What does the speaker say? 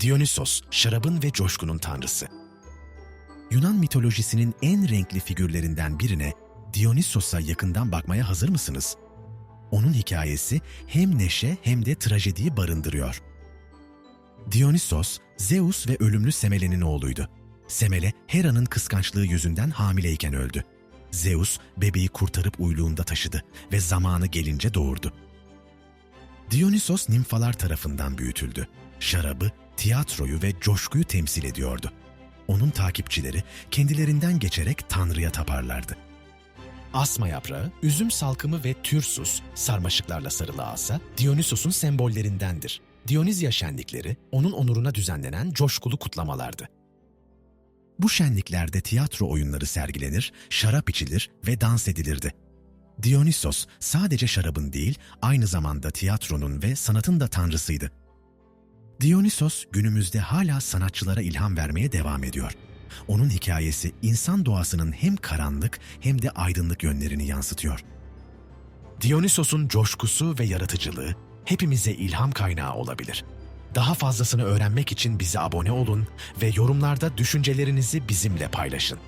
Dionysos, şarabın ve coşkunun tanrısı. Yunan mitolojisinin en renkli figürlerinden birine Dionysos'a yakından bakmaya hazır mısınız? Onun hikayesi hem neşe hem de trajediyi barındırıyor. Dionysos, Zeus ve ölümlü Semele'nin oğluydu. Semele, Hera'nın kıskançlığı yüzünden hamileyken öldü. Zeus, bebeği kurtarıp uyluğunda taşıdı ve zamanı gelince doğurdu. Dionysos nimfalar tarafından büyütüldü. Şarabı, tiyatroyu ve coşkuyu temsil ediyordu. Onun takipçileri kendilerinden geçerek Tanrı'ya taparlardı. Asma yaprağı, üzüm salkımı ve türsus, sarmaşıklarla sarılı asa, Dionysos'un sembollerindendir. Dionizya şenlikleri, onun onuruna düzenlenen coşkulu kutlamalardı. Bu şenliklerde tiyatro oyunları sergilenir, şarap içilir ve dans edilirdi. Dionysos sadece şarabın değil, aynı zamanda tiyatronun ve sanatın da tanrısıydı. Dionysos günümüzde hala sanatçılara ilham vermeye devam ediyor. Onun hikayesi insan doğasının hem karanlık hem de aydınlık yönlerini yansıtıyor. Dionysos'un coşkusu ve yaratıcılığı hepimize ilham kaynağı olabilir. Daha fazlasını öğrenmek için bize abone olun ve yorumlarda düşüncelerinizi bizimle paylaşın.